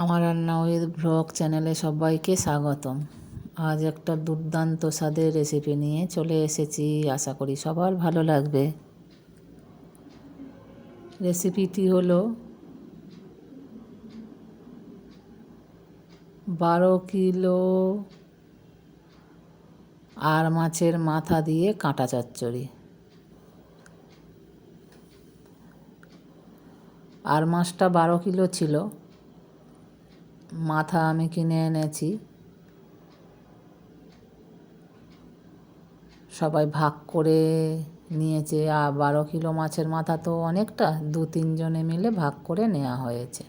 আমার রান্না with blog চ্যানেলে সবাইকে স্বাগতম। আজ একটা দুর্দান্ত স্বাদের রেসিপি নিয়ে চলে এসেছি, আশা করি সবার ভালো লাগবে। রেসিপিটি হলো বারো কিলো আর মাছের মাথা দিয়ে কাঁটা চচ্চড়ি। আর মাছটা বারো কিলো ছিল। মাথা আমি কিনে এনেছি। সবাই ভাগ করে নিয়েছে, আর বারো কিলো মাছের মাথা তো অনেকটা, দু তিনজনে মিলে ভাগ করে নেওয়া হয়েছে।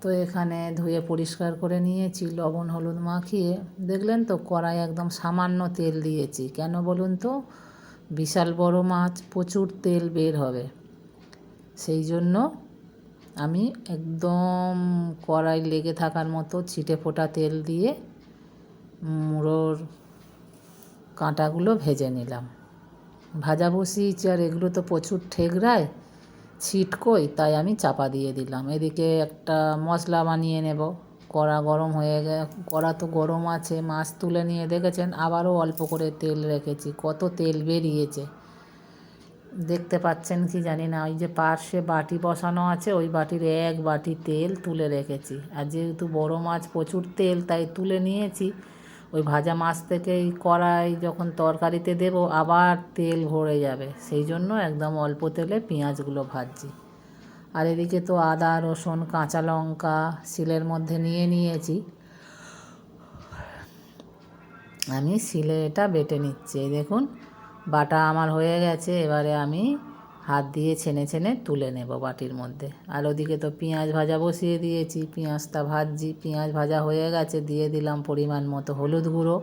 তো এখানে ধুয়ে পরিষ্কার করে নিয়েছি, লবণ হলুদ মাখিয়ে। দেখলেন তো, কড়াই একদম সামান্য তেল দিয়েছি। কেন বলুন তো? বিশাল বড় মাছ, প্রচুর তেল বের হবে। সেই জন্য আমি একদম কড়াই লেগে থাকার মতো ছিটে ফোটা তেল দিয়ে মুড়োর কাঁটাগুলো ভেজে নিলাম। ভাজা বসিয়েছি আর এগুলো তো প্রচুর ঠেকরায় ছিটকোই তাই আমি চাপা দিয়ে দিলাম। এদিকে একটা মশলা বানিয়ে নেব। কড়া গরম হয়ে গে, কড়া তো গরম আছে, মাছ তুলে নিয়ে দেখেছেন, আবারও অল্প করে তেল রেখেছি। কত তেল বেরিয়েছে। দেখতে পাচ্ছেন কি জানি না, ওই যে পার্শ্বে বাটি বসানো আছে, ওই বাটির এক বাটি তেল তুলে রেখেছি। আর যেহেতু বড় মাছ প্রচুর তেল, তাই তুলে নিয়েছি। ওই ভাজা মাছ থেকেই কড়াই যখন তরকারিতে দেব, আবার তেল ভরে যাবে। সেই জন্য একদম অল্প তেলে পেঁয়াজগুলো ভাজছি। আর এদিকে তো আদা, রসুন, কাঁচা লঙ্কা শিলের মধ্যে নিয়ে নিয়েছি। আমি শিলে এটা বেটে নিচ্ছি দেখুন। বাটা আমার হয়ে গেছে, এবারে আমি হাত দিয়ে ছেনে ছেনে তুলে নেব বাটির মধ্যে। আর ওদিকে তো পেঁয়াজ ভাজা বসিয়ে দিয়েছি, পেঁয়াজটা ভাজছি, পেঁয়াজ ভাজা হয়ে গেছে, দিয়ে দিলাম পরিমাণ মতো হলুদ গুঁড়ো,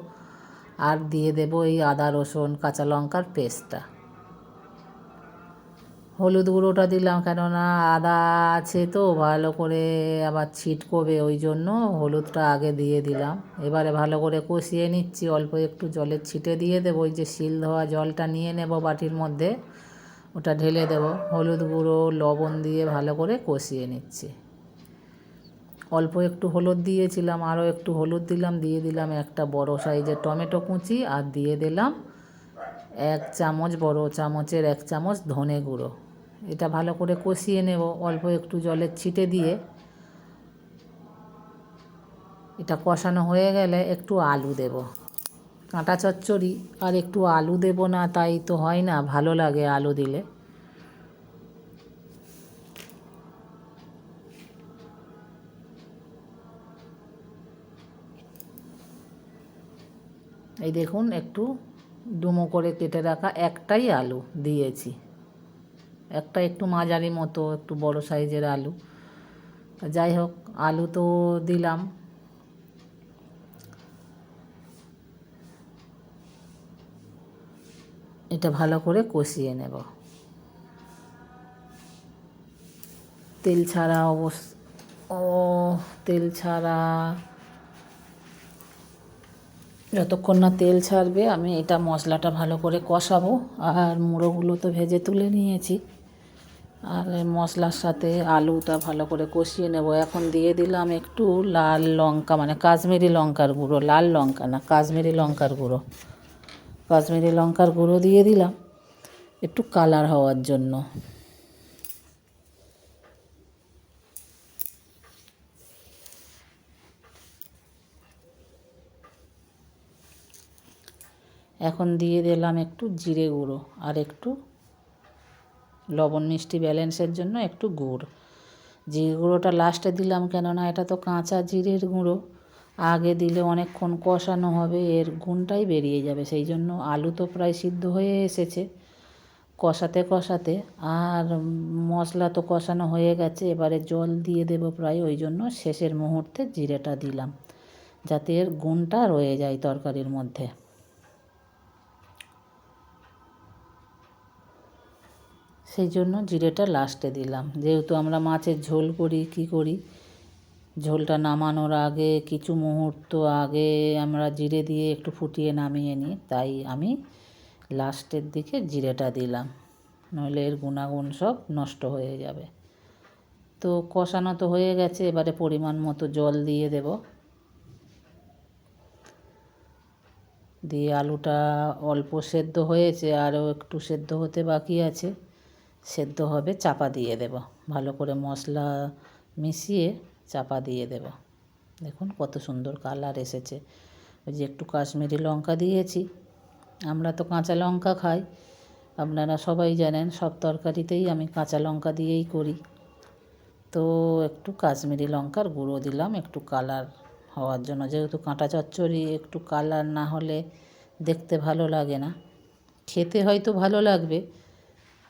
আর দিয়ে দেব এই আদা, রসুন, কাঁচা লঙ্কার পেস্টটা। হলুদ গুঁড়োটা দিলাম কেননা আদা আছে তো, ভালো করে আবার ছিটকোবে ওই জন্য হলুদটা আগে দিয়ে দিলাম। এবারে ভালো করে কষিয়ে নিচ্ছি, অল্প একটু জলের ছিটে দিয়ে দেবো, ওই যে শিল ধোয়া জলটা নিয়ে নেব বাটির মধ্যে, ওটা ঢেলে দেব। হলুদ গুঁড়ো, লবণ দিয়ে ভালো করে কষিয়ে নিচ্ছি। অল্প একটু হলুদ দিয়েছিলাম, আরও একটু হলুদ দিলাম, দিয়ে দিলাম একটা বড় সাইজের টমেটো কুচি আর দিয়ে দিলাম এক চামচ, বড় চামচের এক চামচ ধনে গুঁড়ো। এটা ভালো করে কষিয়ে নেব, অল্প একটু জলের ছিটে দিয়ে। এটা কষানো হয়ে গেলে একটু আলু দেব। কাঁটা চচ্চড়ি, আর একটু আলু দেব না, তাই তো হয় না, ভালো লাগে আলু দিলে। এই দেখুন, একটু ডুমো করে কেটে রাখা একটাই আলু দিয়েছি। একটা একটু মাঝারি মতো, একটু বড় সাইজের আলু। যাই হোক, আলু তো দিলাম। এটা ভালো করে কষিয়ে নেব। তেল ছাড়া অবস, ও, তেল ছাড়া যতক্ষণ না তেল ছাড়বে, আমি এটা মশলাটা ভালো করে কষাবো। আর মুড়োগুলো তো ভেজে তুলে নিয়েছি। আর মশলার সাথে আলুটা ভালো করে কষিয়ে নেব। এখন দিয়ে দিলাম একটু লাল লঙ্কা মানে কাশ্মীরি লঙ্কার গুঁড়ো। লাল লঙ্কা না, কাশ্মীরি লঙ্কার গুঁড়ো। কাশ্মীরি লঙ্কার গুঁড়ো দিয়ে দিলাম একটু কালার হওয়ার জন্য। এখন দিয়ে দিলাম একটু জিরে গুঁড়ো আর একটু লবণ মিষ্টি ব্যালেন্সের জন্য একটু গুড়। জিরে গুঁড়োটা লাস্টে দিলাম কেননা এটা তো কাঁচা জিরের গুঁড়ো, আগে দিলে অনেকক্ষণ কষানো হবে, এর গুণটাই বেরিয়ে যাবে। সেই জন্য আলু তো প্রায় সিদ্ধ হয়ে এসেছে কষাতে কষাতে, আর মশলা তো কষানো হয়ে গেছে, এবারে জল দিয়ে দেব প্রায়, ওই জন্য শেষের মুহূর্তে জিরেটা দিলাম, যাতে এর গুণটা রয়ে যায় তরকারির মধ্যে। সেই জন্য জিরেটা লাস্টে দিলাম। যেহেতু আমরা মাছের ঝোল করি, কি করি? ঝোলটা নামানোর আগে, কিছু মুহূর্ত আগে আমরা জিরে দিয়ে একটু ফুটিয়ে নামিয়ে নিই, তাই আমি লাস্টের দিকে জিরেটা দিলাম। নইলে এর গুণাগুণ সব নষ্ট হয়ে যাবে। তো কষানো তো হয়ে গেছে, এবারে পরিমাণ মতো জল দিয়ে দেব। দিয়ে আলুটা অল্প সেদ্ধ হয়েছে, আরও একটু সেদ্ধ হতে বাকি আছে। সেদ্ধ হবে, চাপা দিয়ে দেব। ভালো করে মশলা মিশিয়ে চাপা দিয়ে দেব। দেখুন কত সুন্দর কালার এসেছে। ওই যে একটু কাশ্মীরি লঙ্কা দিয়েছি। আমরা তো কাঁচা লঙ্কা খাই। আপনারা সবাই জানেন, সব তরকারিতেই আমি কাঁচা লঙ্কা দিয়েই করি। তো একটু কাশ্মীরি লঙ্কার গুঁড়ো দিলাম, একটু কালার হওয়ার জন্য। যেহেতু কাঁটা চচ্চড়ি, একটু কালার না হলে দেখতে ভালো লাগে না। খেতে হয়তো ভালো লাগবে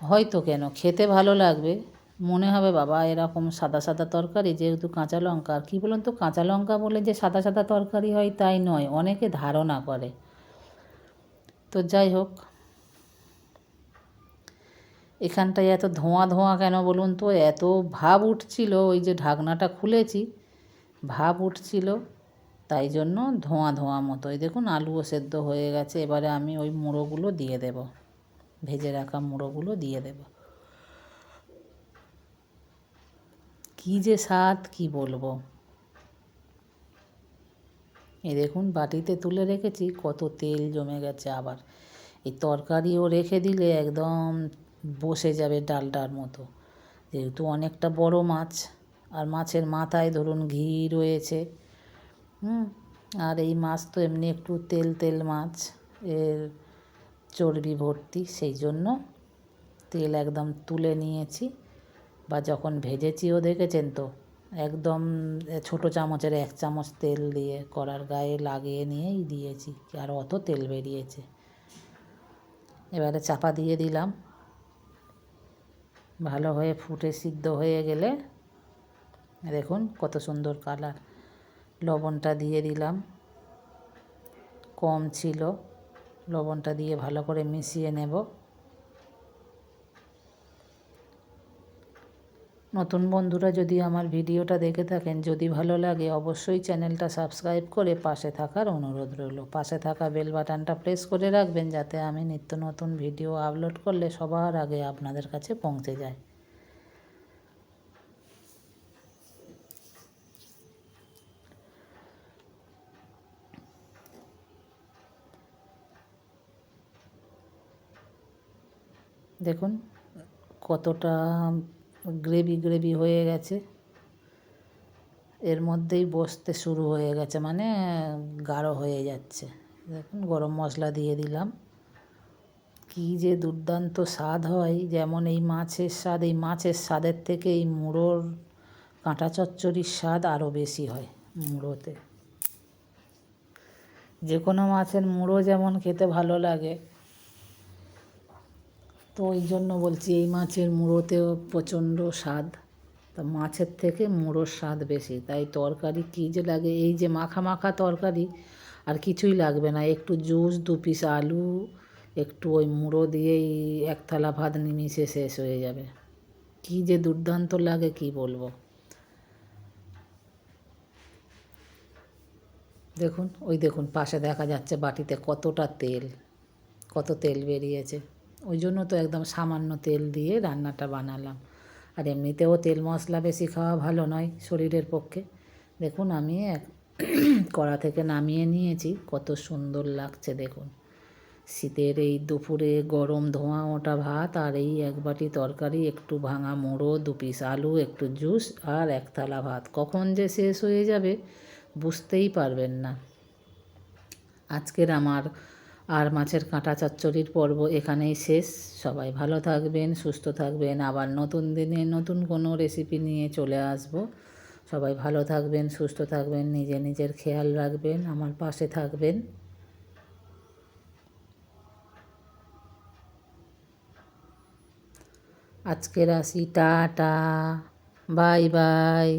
হয়তো কেন? খেতে ভালো লাগবে। মনে হবে, বাবা, এরকম সাদা সাদা তরকারি, যেহেতু কাঁচা লঙ্কা। আর কী বলুন তো, কাঁচা লঙ্কা বলে যে সাদা সাদা তরকারি হয়, তাই নয়। অনেকে ধারণা করে। তো যাই হোক। এখানটায় এত ধোঁয়া ধোঁয়া কেন বলুন তো? এত ভাব উঠছিল, ওই যে ঢাকনাটা খুলেছি। ভাব উঠছিল, তাই জন্য ধোঁয়া ধোঁয়া মতো এই দেখুন, আলুও সেদ্ধ হয়ে গেছে। এবারে আমি ওই মুড়োগুলো দিয়ে দেব। ভেজে রাখা মুড়োগুলো দিয়ে দেব। কী যে স্বাদ, কি বলব? এই দেখুন, বাটিতে তুলে রেখেছি, কত তেল জমে গেছে আবার। এই তরকারিও রেখে দিলে একদম বসে যাবে ডালটার মতো। যেহেতু অনেকটা বড় মাছ, আর মাছের মাথায় ধরুন ঘি রয়েছে, হুম? আর এই মাছ তো এমনি একটু তেল তেল মাছ, এর চর্বি ভর্তি, সেই জন্য তেল একদম তুলে নিয়েছি বা যখন ভেজেছিও দেখেছেন তো? একদম ছোট চামচের এক চামচ তেল দিয়ে কড়ার গায়ে লাগিয়ে নিয়েই দিয়েছি, আর অত তেল বেরিয়েছে। এবারে চাপা দিয়ে দিলাম। ভালো হয়ে ফুটে সিদ্ধ হয়ে গেলে, দেখুন কত সুন্দর কালার। লবণটা দিয়ে দিলাম। কম ছিল। লবণটা দিয়ে ভালো করে মিশিয়ে নেব। নতুন বন্ধুরা যদি আমার ভিডিওটা দেখে থাকেন, যদি ভালো লাগে অবশ্যই চ্যানেলটা সাবস্ক্রাইব করে পাশে থাকার অনুরোধ রইল। পাশে থাকা বেল বাটনটা প্রেস করে রাখবেন যাতে আমি নিত্য নতুন ভিডিও আপলোড করলে সবার আগে আপনাদের কাছে পৌঁছে যায়। দেখুন, কতটা গ্রেভি গ্রেভি হয়ে গেছে। এর মধ্যেই বসতে শুরু হয়ে গেছে মানে গাঢ় হয়ে যাচ্ছে। দেখুন, গরম মশলা দিয়ে দিলাম। কী যে দুর্দান্ত স্বাদ হয়, যেমন এই মাছের স্বাদ, এই মাছের স্বাদের থেকে এই মুড়োর কাঁটা চচ্চড়ির স্বাদ আরও বেশি হয় মুড়োতে। যে কোনো মাছের মুড়ো যেমন খেতে ভালো লাগে তো ওই জন্য বলছি এই মাছের মুড়োতেও প্রচণ্ড স্বাদ। তা মাছের থেকে মুড়োর স্বাদ বেশি। তাই তরকারি কী যে লাগে, এই যে মাখা মাখা তরকারি আর কিছুই লাগবে না। একটু জুস, দু পিস আলু, একটু ওই মুড়ো দিয়েই এক থালা ভাত নিমিশে শেষ হয়ে যাবে। কী যে দুর্দান্ত লাগে কি বলব। দেখুন, ওই দেখুন, পাশে দেখা যাচ্ছে বাটিতে কতটা তেল, কত তেল বেরিয়েছে। ওই জন্য তো একদম সামান্য তেল দিয়ে রান্নাটা বানালাম। আর এমনিতেও তেল মশলা বেশি খাওয়া ভালো নয় শরীরের পক্ষে। দেখুন, আমি এক কড়া থেকে নামিয়ে নিয়েছি, কত সুন্দর লাগছে দেখুন। শীতের এই দুপুরে গরম ধোঁয়া ওটা ভাত আর এই এক বাটি তরকারি, একটু ভাঙা মুড়ো, দু পিস আলু, একটু জুস আর এক থালা ভাত। কখন যে শেষ হয়ে যাবে বুঝতেই পারবেন না। আজকের আমার আর মাছের কাঁটা চচ্চড়ির পর্ব এখানেই শেষ। সবাই ভালো থাকবেন, সুস্থ থাকবেন। আবার নতুন দিনে নতুন কোনো রেসিপি নিয়ে চলে আসব। সবাই ভালো থাকবেন, সুস্থ থাকবেন, নিজে নিজের খেয়াল রাখবেন, আমার পাশে থাকবেন। আজকের আসি টাটা, বাই বাই।